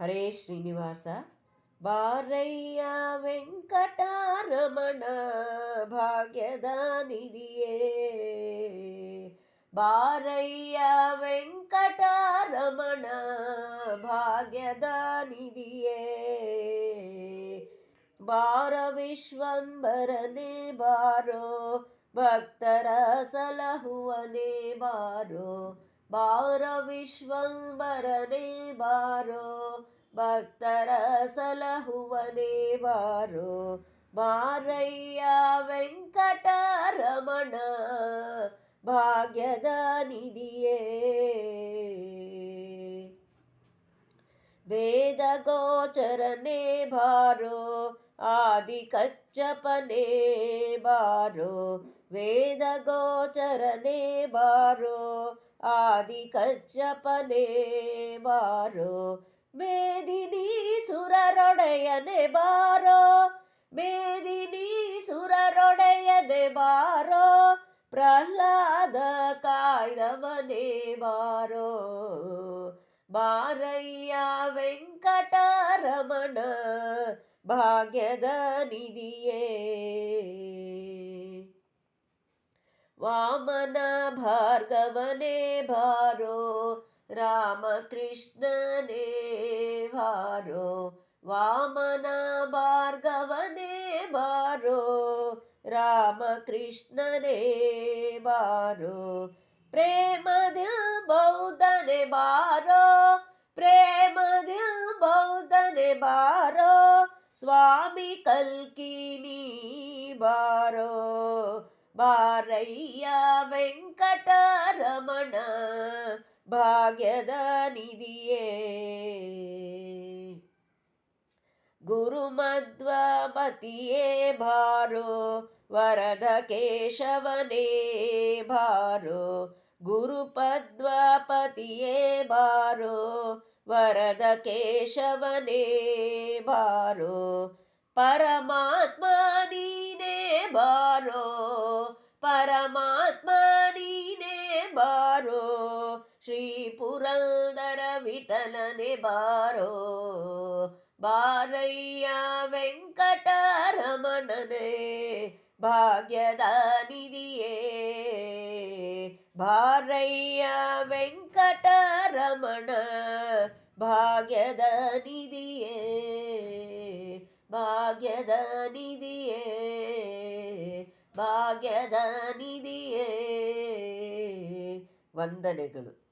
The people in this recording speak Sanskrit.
ಹರೇ ಶ್ರೀನಿವಾಸ ಬಾರಯ್ಯ ವೆಂಕಟರಮಣ ಭಾಗ್ಯದ ನಿಧಿಯೇ ಬಾರಯ್ಯ ವೆಂಕಟರಮಣ ಭಾಗ್ಯದ ನಿಧಿಯೇ ಬಾರ ವಿಶ್ವಂಬರನೆ ಬಾರೋ ಭಕ್ತರ ಸಲಹುವನೆ ಬಾರೋ ಬಾರ ವಿಶ್ವಂಬರನೆ ಬಾರೋ ಭಕ್ತರ ಸಲಹುವನೆ ಬಾರೋ ಬಾರಯ್ಯ ವೆಂಕಟರಮಣ ಭಾಗ್ಯದ ನಿಧಿಯೇ ವೇದ ಗೋಚರನೆ ಬಾರೋ ಆದಿ ಕಚ್ಚಪನೆ ಬಾರೋ ವೇದ ಗೋಚರನೆ ಬಾರೋ ಆದಿ ಕಚ್ಚಪನೆ ಬಾರೋ ಮೇದಿನಿ ಸುರರೊಡೆಯನೆ ಬಾರೋ ಮೇದಿನಿ ಸುರರೊಡೆಯನೆ ಬಾರೋ ಪ್ರಹ್ಲಾದ ಕಾಯ್ದವನೆ ಬಾರೋ ಬಾರಯ್ಯ ವೆಂಕಟರಮಣ ಭಾಗ್ಯದ ನಿಧಿಯೇ वामन भार्गवने भारो रामकृष्णने भारो वामन भार्गवने वारो रामकृष्णने भारो प्रेमद बहुधने वारो प्रेमद बहुधने बारो स्वामी कल्किनी भारो। ಬಾರಯ್ಯ ವೆಂಕಟರಮಣ, ಭಾಗ್ಯದ ನಿಧಿಯೇ. ಗುರುಮಧ್ವಪತಿಯೇ ಭಾರೋ ವರದ ಕೇಶವನೇ ಬಾರೋ ಗುರುಪದ್ವಪತಿಯೇ ಭಾರೋ ವರದ ಕೇಶವನೇ ಭಾರೋ ಪರಮಾತ್ಮ ಬಾರೋ ಶ್ರೀ ಪುರಂದರ ವಿಠಲನೆ ಬಾರೋ ಬಾರಯ್ಯ ವೆಂಕಟರಮಣನೆ ಭಾಗ್ಯದ ನಿಧಿಯೇ ಬಾರಯ್ಯ ವೆಂಕಟರಮಣ ಭಾಗ್ಯದ ನಿಧಿಯೇ ಭಾಗ್ಯದ ನಿಧಿಯೇ ಭಾಗ್ಯದ ನಿಧಿಯೇ ವಂದನೆಗಳು